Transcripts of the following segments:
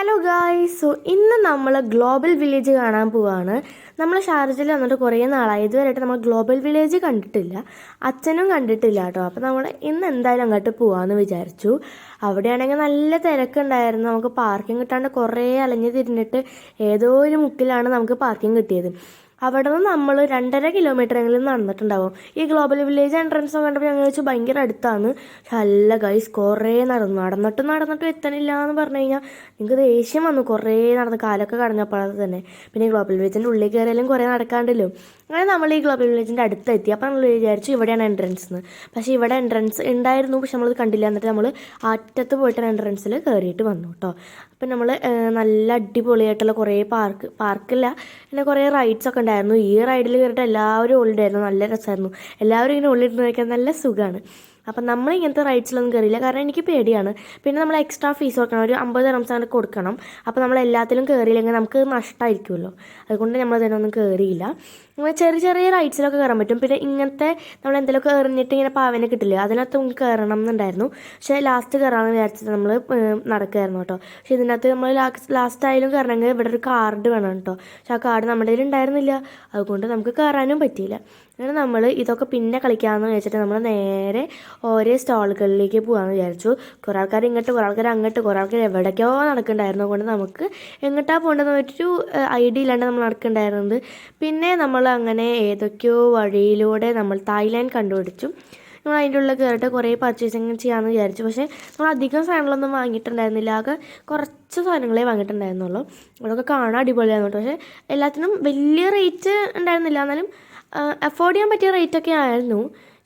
Hello ഗായ് so ഇന്ന് നമ്മൾ ഗ്ലോബൽ വില്ലേജ് കാണാൻ പോവാണ്. നമ്മൾ ഷാർജയിൽ വന്നിട്ട് കുറേ നാളായി. ഇതുവരെയായിട്ട് നമ്മൾ ഗ്ലോബൽ വില്ലേജ് കണ്ടിട്ടില്ല. അച്ഛനും കണ്ടിട്ടില്ല കേട്ടോ. അപ്പോൾ നമ്മൾ ഇന്ന് എന്തായാലും അങ്ങോട്ട് പോവാമെന്ന് വിചാരിച്ചു. അവിടെയാണെങ്കിൽ നല്ല തിരക്കുണ്ടായിരുന്നു. നമുക്ക് പാർക്കിംഗ് കിട്ടാണ്ട് കുറേ അലഞ്ഞു തിരിഞ്ഞിട്ട് ഏതോ ഒരു മുക്കിലാണ് നമുക്ക് പാർക്കിംഗ് കിട്ടിയത്. അവിടെ നിന്ന് നമ്മൾ രണ്ടര കിലോമീറ്റർ എങ്കിലും നടന്നിട്ടുണ്ടാവും. ഈ ഗ്ലോബൽ വില്ലേജ് എൻട്രൻസ് കണ്ടപ്പോൾ ഞങ്ങൾ വെച്ച് ഭയങ്കര അടുത്താണ്. അല്ല ഗൈസ് കുറേ നടന്നു. നടന്നിട്ട് നടന്നിട്ട് എത്തണില്ല എന്ന് പറഞ്ഞു കഴിഞ്ഞാൽ നിങ്ങൾക്ക് ദേഷ്യം വന്നു. കുറേ നടന്ന് കാലൊക്കെ കടഞ്ഞപ്പോഴത് തന്നെ. പിന്നെ ഗ്ലോബൽ വില്ലേജിന്റെ ഉള്ളിൽ കയറിയാലും കുറേ നടക്കാണ്ടല്ലോ. അങ്ങനെ നമ്മൾ ഈ ഗ്ലോബൽ വില്ലേജിന്റെ അടുത്തെത്തി. അപ്പോൾ നമ്മൾ വിചാരിച്ചു ഇവിടെയാണ് എൻട്രൻസ് എന്ന് പക്ഷേ ഇവിടെ എൻട്രൻസ് ഉണ്ടായിരുന്നു. പക്ഷെ നമ്മളത് കണ്ടില്ല. എന്നിട്ട് നമ്മൾ അറ്റത്ത് പോയിട്ട് എൻട്രൻസിൽ കയറിയിട്ട് വന്നു കേട്ടോ. അപ്പം നമ്മൾ നല്ല അടിപൊളിയായിട്ടുള്ള കുറേ പാർക്ക് പാർക്കില്ല പിന്നെ കുറേ റൈഡ്സ് ഒക്കെ ഉണ്ടായിരുന്നു. ഈ റൈഡിൽ കയറിയിട്ട് എല്ലാവരും ഉള്ളിലായിരുന്നു നല്ല രസമായിരുന്നു എല്ലാവരും ഇങ്ങനെ ഉള്ളിരുന്ന് നോക്കാൻ നല്ല സുഖമാണ് അപ്പം നമ്മൾ ഇങ്ങനത്തെ റൈഡ്സിലൊന്നും കയറിയില്ല കാരണം എനിക്ക് പേടിയാണ്. പിന്നെ നമ്മൾ എക്സ്ട്രാ ഫീസ് കൊടുക്കണം ഒരു അമ്പത് റംസ് കൊടുക്കണം. അപ്പോൾ നമ്മൾ എല്ലാത്തിലും കയറിയില്ലെങ്കിൽ നമുക്ക് നഷ്ടമായിരിക്കുമല്ലോ അതുകൊണ്ട് നമ്മൾ അതിനൊന്നും കയറിയില്ല അങ്ങനെ ചെറിയ ചെറിയ റൈഡ്സിലൊക്കെ കയറാൻ പറ്റും. പിന്നെ ഇങ്ങനത്തെ നമ്മൾ എന്തെങ്കിലുമൊക്കെ എറിഞ്ഞിട്ട് ഇങ്ങനെ പാവനെ കിട്ടില്ല അതിനകത്ത് നമുക്ക് കയറണം എന്നുണ്ടായിരുന്നു. പക്ഷേ ലാസ്റ്റ് കയറാമെന്ന് വിചാരിച്ചിട്ട് നമ്മൾ നടക്കുകയായിരുന്നു കേട്ടോ. പക്ഷേ ഇതിനകത്ത് നമ്മൾ ലാസ്റ്റ് ആയാലും കയറണമെങ്കിൽ ഇവിടെ ഒരു കാർഡ് വേണം കേട്ടോ. പക്ഷേ ആ കാർഡ് നമ്മുടെ കയ്യിൽ ഉണ്ടായിരുന്നില്ല. അതുകൊണ്ട് നമുക്ക് കയറാനും പറ്റിയില്ല. അങ്ങനെ നമ്മൾ ഇതൊക്കെ പിന്നെ കളിക്കാമെന്ന് വെച്ചിട്ട് നമ്മൾ നേരെ ഓരോ സ്റ്റാളുകളിലേക്ക് പോകാമെന്ന് വിചാരിച്ചു. കുറേ ആൾക്കാർ ഇങ്ങോട്ട് കുറേ ആൾക്കാർ അങ്ങോട്ട് കുറേ ആൾക്കാർ എവിടേക്കോ നടക്കുന്നുണ്ടായിരുന്നു. അതുകൊണ്ട് നമുക്ക് എങ്ങോട്ടാണ് പോകേണ്ടതെന്ന് ഒരു ഐഡിയ ഇല്ലാണ്ട് നമ്മൾ നടക്കുന്നുണ്ടായിരുന്നത്. പിന്നെ നമ്മൾ അങ്ങനെ ഏതൊക്കെയോ വഴിയിലൂടെ നമ്മൾ തായ്ലാൻഡ് കണ്ടുപിടിച്ചു. നമ്മൾ അതിന്റെ ഉള്ളിൽ കയറിയിട്ട് കുറേ പർച്ചേസിങ് ചെയ്യാമെന്ന് വിചാരിച്ചു. പക്ഷേ നമ്മൾ അധികം സാധനങ്ങളൊന്നും വാങ്ങിയിട്ടുണ്ടായിരുന്നില്ല. ആകെ കുറച്ച് സാധനങ്ങളെ വാങ്ങിയിട്ടുണ്ടായിരുന്നുള്ളൂ. അതൊക്കെ കാണാൻ അടിപൊളിയായിരുന്നു പക്ഷേ എല്ലാത്തിനും വലിയ റേറ്റ് ഉണ്ടായിരുന്നില്ല. എന്നാലും അഫോർഡ് ചെയ്യാൻ പറ്റിയ റേറ്റൊക്കെ ആയിരുന്നു.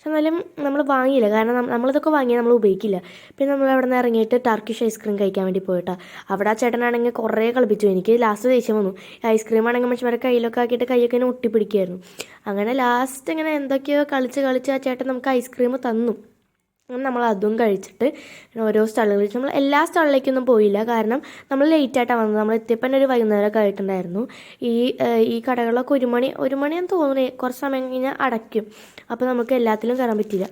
പക്ഷെ എന്നാലും നമ്മൾ വാങ്ങിയില്ല. കാരണം നമ്മളിതൊക്കെ വാങ്ങിയാൽ നമ്മൾ ഉപയോഗിക്കില്ല. പിന്നെ നമ്മൾ അവിടെ നിന്ന് ഇറങ്ങിയിട്ട് ടർക്കിഷ് ഐസ്ക്രീം കഴിക്കാൻ വേണ്ടി പോയിട്ടാ. അവിടെ ആ ചേട്ടനാണെങ്കിൽ കുറേ കളിപ്പിച്ചു. എനിക്ക് ലാസ്റ്റ് ദേഷ്യം വന്നു. ഐസ്ക്രീം ആണെങ്കിൽ മനുഷ്യന്മാരെ കയ്യിലൊക്കെ ആക്കിയിട്ട് കൈയൊക്കെ ഇങ്ങനെ ഒട്ടിപ്പിടിക്കുമായിരുന്നു അങ്ങനെ ലാസ്റ്റ് ഇങ്ങനെ എന്തൊക്കെയോ കളിച്ച് കളിച്ച് ആ ചേട്ടൻ നമുക്ക് ഐസ്ക്രീം തന്നു. നമ്മൾ അതും കഴിച്ചിട്ട് ഓരോ സ്ഥലങ്ങളിൽ നമ്മൾ എല്ലാ സ്ഥലങ്ങളിലേക്കൊന്നും പോയില്ല. കാരണം നമ്മൾ ലേറ്റായിട്ടാണ് വന്നത്. നമ്മൾ എത്തിയപ്പോൾ തന്നെ ഒരു വൈകുന്നേരമൊക്കെ ആയിട്ടുണ്ടായിരുന്നു. ഈ ഈ കടകളൊക്കെ ഒരു മണി ഒരു മണിയെന്ന് തോന്നുന്നു കുറച്ച് സമയം കഴിഞ്ഞാൽ അടയ്ക്കും. അപ്പോൾ നമുക്ക് എല്ലാത്തിലും കയറാൻ പറ്റില്ല.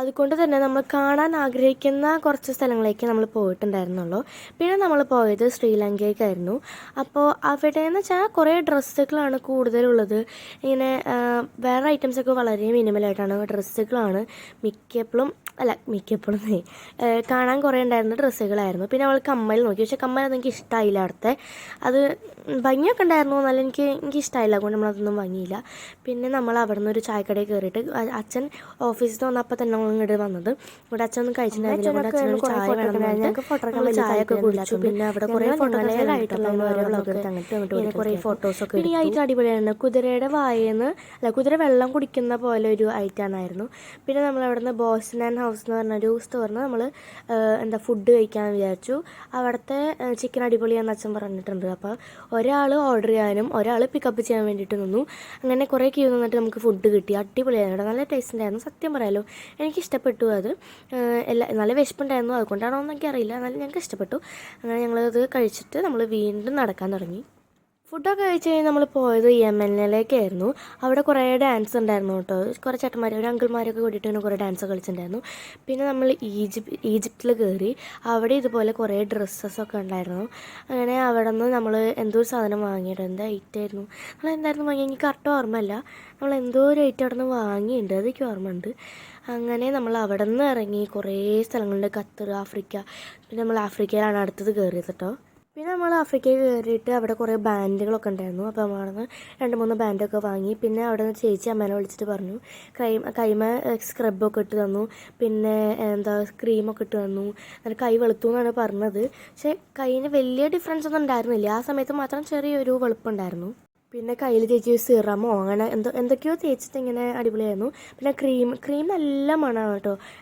അതുകൊണ്ട് തന്നെ നമ്മൾ കാണാൻ ആഗ്രഹിക്കുന്ന കുറച്ച് സ്ഥലങ്ങളിലേക്ക് നമ്മൾ പോയിട്ടുണ്ടായിരുന്നുള്ളൂ. പിന്നെ നമ്മൾ പോയത് ശ്രീലങ്കയ്ക്കായിരുന്നു. അപ്പോൾ അവിടെ എന്ന് വെച്ചാൽ കുറേ ഡ്രസ്സുകളാണ് കൂടുതലുള്ളത്. ഇങ്ങനെ വേറെ ഐറ്റംസൊക്കെ വളരെ മിനിമലായിട്ടാണ് ഡ്രസ്സുകളാണ്. മിക്കപ്പോഴും അല്ല മിക്കപ്പോഴും കാണാൻ കുറേ ഉണ്ടായിരുന്ന ഡ്രസ്സുകളായിരുന്നു. പിന്നെ അവൾ കമ്മൽ നോക്കി. പക്ഷേ കമ്മൽ അതെനിക്ക് ഇഷ്ടമായില്ല അവിടുത്തെ. അത് ഭംഗിയൊക്കെ ഉണ്ടായിരുന്നു. എന്നാലും എനിക്ക് എനിക്ക് ഇഷ്ടമായില്ല അതുകൊണ്ട് നമ്മളതൊന്നും വാങ്ങിയില്ല. പിന്നെ നമ്മൾ അവിടെ നിന്ന് ഒരു ചായക്കടയിൽ കയറിയിട്ട് അച്ഛൻ ഓഫീസിൽ നിന്ന് വന്നപ്പോൾ തന്നെ ഇങ്ങോട്ട് വന്നത്. ഇവിടെ അച്ഛൻ ഒന്നും കഴിച്ചിട്ടുണ്ടായിരുന്നില്ല ഇവിടെ ചായ വേണം ചായ ഒക്കെ കുടിച്ചു. പിന്നെ അവിടെ കുറേ ഫോട്ടോസ് കുറേ ഫോട്ടോസൊക്കെ ഒക്കെ ഈ ഐറ്റം അടിപൊളിയാണ്. കുതിരയുടെ വായന്ന് അല്ല കുതിര വെള്ളം കുടിക്കുന്ന പോലെ ഒരു ഐറ്റാണായിരുന്നു പിന്നെ നമ്മൾ അവിടെ നിന്ന് ബോസൻ ആൻഡ് ഹൗസ് എന്ന് പറഞ്ഞൊരു സ്റ്റോറിന് നമ്മൾ എന്താ ഫുഡ് കഴിക്കാൻ വിചാരിച്ചു. അവിടുത്തെ ചിക്കൻ അടിപൊളിയാണെന്ന് അച്ഛൻ പറഞ്ഞിട്ടുണ്ട്. അപ്പോൾ ഒരാൾ ഓർഡർ ചെയ്യാനും ഒരാൾ പിക്കപ്പ് ചെയ്യാൻ വേണ്ടിയിട്ട് നിന്നു. അങ്ങനെ കുറേ ക്യൂ നിന്നിട്ട് നമുക്ക് ഫുഡ് കിട്ടി. അടിപൊളിയായിരുന്നു. നല്ല ടേസ്റ്റ് ഉണ്ടായിരുന്നു. സത്യം പറയാലോ. എനിക്ക് ഇഷ്ടപ്പെട്ടു അത് എല്ലാ നല്ല വിശപ്പുണ്ടായിരുന്നു. അതുകൊണ്ടാണോ എന്നൊക്കെ അറിയില്ല. എന്നാലും ഞങ്ങൾക്ക് ഇഷ്ടപ്പെട്ടു അങ്ങനെ ഞങ്ങളത് കഴിച്ചിട്ട് നമ്മൾ വീണ്ടും നടക്കാൻ തുടങ്ങി. ഫുഡൊക്കെ കഴിച്ച് കഴിഞ്ഞ് നമ്മൾ പോയത് യമനിലേക്കായിരുന്നു. അവിടെ കുറേ ഡാൻസ് ഉണ്ടായിരുന്നു കേട്ടോ. കുറേ ചേട്ടന്മാർ ഒരു അങ്കിൾമാരൊക്കെ കൂടിയിട്ട് ഇങ്ങനെ കുറേ ഡാൻസ് കളിച്ചിട്ടുണ്ടായിരുന്നു. പിന്നെ നമ്മൾ ഈജിപ്ത് ഈജിപ്തിൽ കയറി അവിടെ ഇതുപോലെ കുറേ ഡ്രസ്സസൊക്കെ ഉണ്ടായിരുന്നു. അങ്ങനെ അവിടെ നിന്ന് നമ്മൾ എന്തോ ഒരു സാധനം വാങ്ങിയിട്ട് എന്താ ഐറ്റായിരുന്നു നമ്മൾ എന്തായിരുന്നു വാങ്ങി എനിക്ക് കറക്റ്റ് ഓർമ്മയില്ല. നമ്മൾ എന്തോ ഒരു ഐറ്റം അവിടെ നിന്ന് വാങ്ങിയിട്ടുണ്ട് അതൊക്കെ ഓർമ്മയുണ്ട്. അങ്ങനെ നമ്മൾ അവിടെ നിന്ന് ഇറങ്ങി കുറേ സ്ഥലങ്ങളുണ്ട്. Qatar Africa. പിന്നെ നമ്മൾ ആഫ്രിക്കയിലാണ് അടുത്തത് കയറിയത് കേട്ടോ. പിന്നെ നമ്മൾ ആഫ്രിക്കയിൽ കയറിയിട്ട് അവിടെ കുറേ ബാൻഡുകളൊക്കെ ഉണ്ടായിരുന്നു. അപ്പോൾ നിന്ന് രണ്ട് മൂന്ന് ബാൻഡൊക്കെ വാങ്ങി. പിന്നെ അവിടെ നിന്ന് ചേച്ചി അമ്മേനെ വിളിച്ചിട്ട് പറഞ്ഞു കൈ കൈമ സ്ക്രബൊക്കെ ഇട്ട് തന്നു. പിന്നെ എന്താ ക്രീമൊക്കെ ഇട്ട് തന്നു. എന്നിട്ട് കൈ വെളുത്തു എന്നാണ് പറഞ്ഞത്. പക്ഷേ കൈയിന് വലിയ ഡിഫറൻസ് ഒന്നും ഉണ്ടായിരുന്നില്ല. ആ സമയത്ത് മാത്രം ചെറിയൊരു വെളുപ്പുണ്ടായിരുന്നു പിന്നെ കയ്യിൽ തേച്ച് സിറമോ അങ്ങനെ എന്തോ എന്തൊക്കെയോ തേച്ചിട്ട് ഇങ്ങനെ അടിപൊളിയായിരുന്നു. പിന്നെ ക്രീം ക്രീം നല്ല മണമാണ് കേട്ടോ.